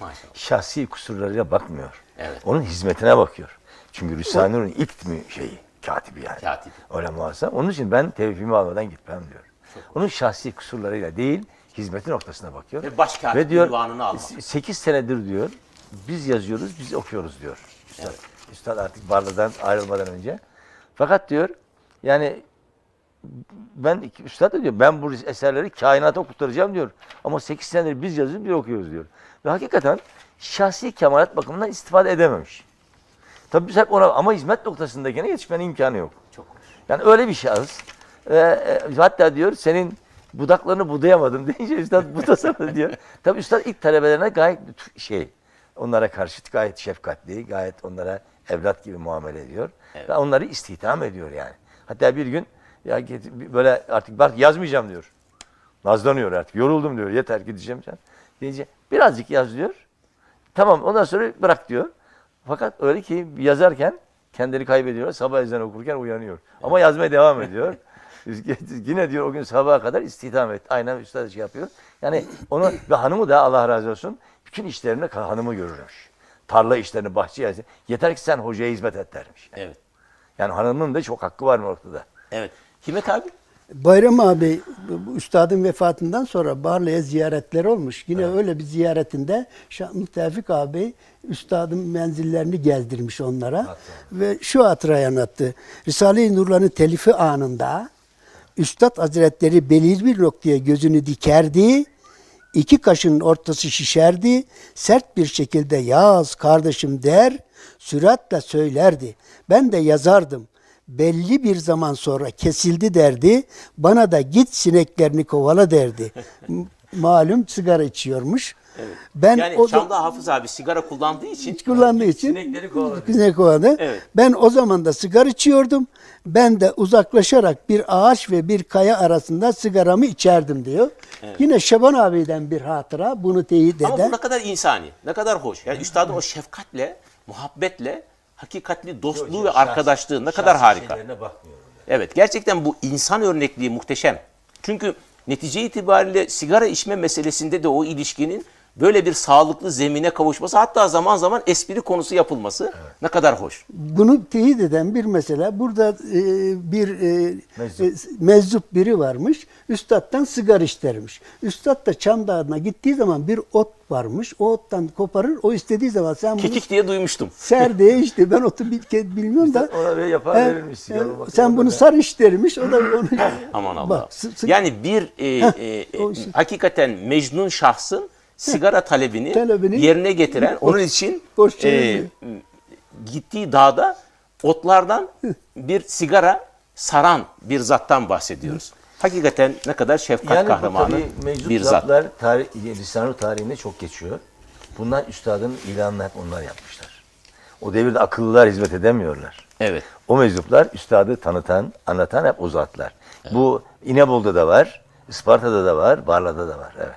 Maşallah. Şahsi kusurlarıyla bakmıyor. Evet. Onun hizmetine bakıyor. Çünkü Risale-i Nur'un ilk mi şeyi, katibi yani. Katibi. Öyle muazzam. Onun için ben tevfimi almadan gitmem diyor. Onun şahsi kusurlarıyla değil, hizmeti noktasına bakıyor. Ve başkatip ünvanını almak. 8 senedir diyor, biz yazıyoruz, biz okuyoruz diyor. Üstad, Üstad artık Barla'dan ayrılmadan önce. Fakat diyor, yani ben Üstad da diyor, ben bu eserleri kainata okutturacağım diyor. Ama 8 senedir biz yazıyoruz, biz okuyoruz diyor. Ve hakikaten şahsi kemalat bakımından istifade edememiş. Tabii biz hep ona ama hizmet noktasındakine yetişmenin imkanı yok. Çok. Yani öyle bir şahıs. Ve e, hatta diyor senin budaklarını budayamadım deyince üstad budasana diyor. Tabii üstad ilk talebelerine gayet şey, onlara karşı gayet şefkatli, gayet onlara evlat gibi muamele ediyor. Evet. Ve onları istihdam ediyor yani. Hatta bir gün ya böyle artık bak yazmayacağım diyor. Nazlanıyor artık. Yoruldum diyor. Yeter gideceğim sen. Deyince birazcık yaz diyor. Tamam ondan sonra bırak diyor. Fakat öyle ki yazarken kendini kaybediyor. Sabah ezanı okurken uyanıyor. Ama yazmaya devam ediyor. Yine diyor o gün sabaha kadar istihdam et. Aynen üstad şey yapıyor. Yani onu ve hanımı da Allah razı olsun bütün işlerini ka- hanımı görürmüş. Tarla işlerini, bahçe işlerini. Yeter ki sen hocaya hizmet et dermiş. Evet. Yani hanımın da çok hakkı var mı ortada? Evet. Hikmet abi? Bayram abi üstadın vefatından sonra Barla'ya ziyaretler olmuş. Yine öyle bir ziyaretinde Şahmı Tevfik abi üstadın menzillerini gezdirmiş onlara. Ve şu hatırayı anlattı. Risale-i Nur'ların telifi anında Üstad Hazretleri belirli bir noktaya gözünü dikerdi. iki kaşının ortası şişerdi. Sert bir şekilde yaz kardeşim der, süratle söylerdi. Ben de yazardım belli bir zaman sonra kesildi derdi. Bana da git sineklerini kovala derdi. Malum sigara içiyormuş. Ben Yani o da- Şam'da Hafız abi sigara kullandığı için hiç kullandığı için Sinekleri kovaladı. sinek kovaladı. Evet. Ben o zaman da sigara içiyordum. Ben de uzaklaşarak bir ağaç ve bir kaya arasında sigaramı içerdim diyor. Yine Şaban abiden bir hatıra bunu teyit ama bu eder. ne kadar insani, ne kadar hoş. Yani üstadın o şefkatle, muhabbetle, hakikatli dostluğu ve arkadaşlığı ne kadar harika. Evet gerçekten bu insan örnekliği muhteşem. Çünkü netice itibariyle sigara içme meselesinde de o ilişkinin böyle bir sağlıklı zemine kavuşması hatta zaman zaman espri konusu yapılması ne kadar hoş. Bunu teyit eden bir mesele. Burada e, bir e, Meczup. e, meczup biri varmış. Üstad'dan sigara istermiş. Üstad da Çam Dağı'na gittiği zaman bir ot varmış. O ottan koparır. O istediği zaman sen bunu Kekik diye duymuştum. ser diye işte ben otu bil- ke- bilmiyorum da. Ona böyle yapar e, verilmiş e, sen bunu sar iç dermiş. O da onu Aman Allah. Bak, yani bir e, e, e, işte. hakikaten mecnun şahsın sigara talebini, Talebini- yerine getiren, onun için Boş e, gittiği dağda otlardan bir sigara saran bir zattan bahsediyoruz. Hakikaten ne kadar şefkat Yani kahramanı tabii bir zat. zatlar tarih, lisan tarihinde çok geçiyor. Bunlar üstadın ilanını hep onlar yapmışlar. O devirde akıllılar hizmet edemiyorlar. Evet. O meczuplar üstadı tanıtan, anlatan hep o zatlar. Bu İnebolu'da da var, Isparta'da da var, Barla'da da var. Evet.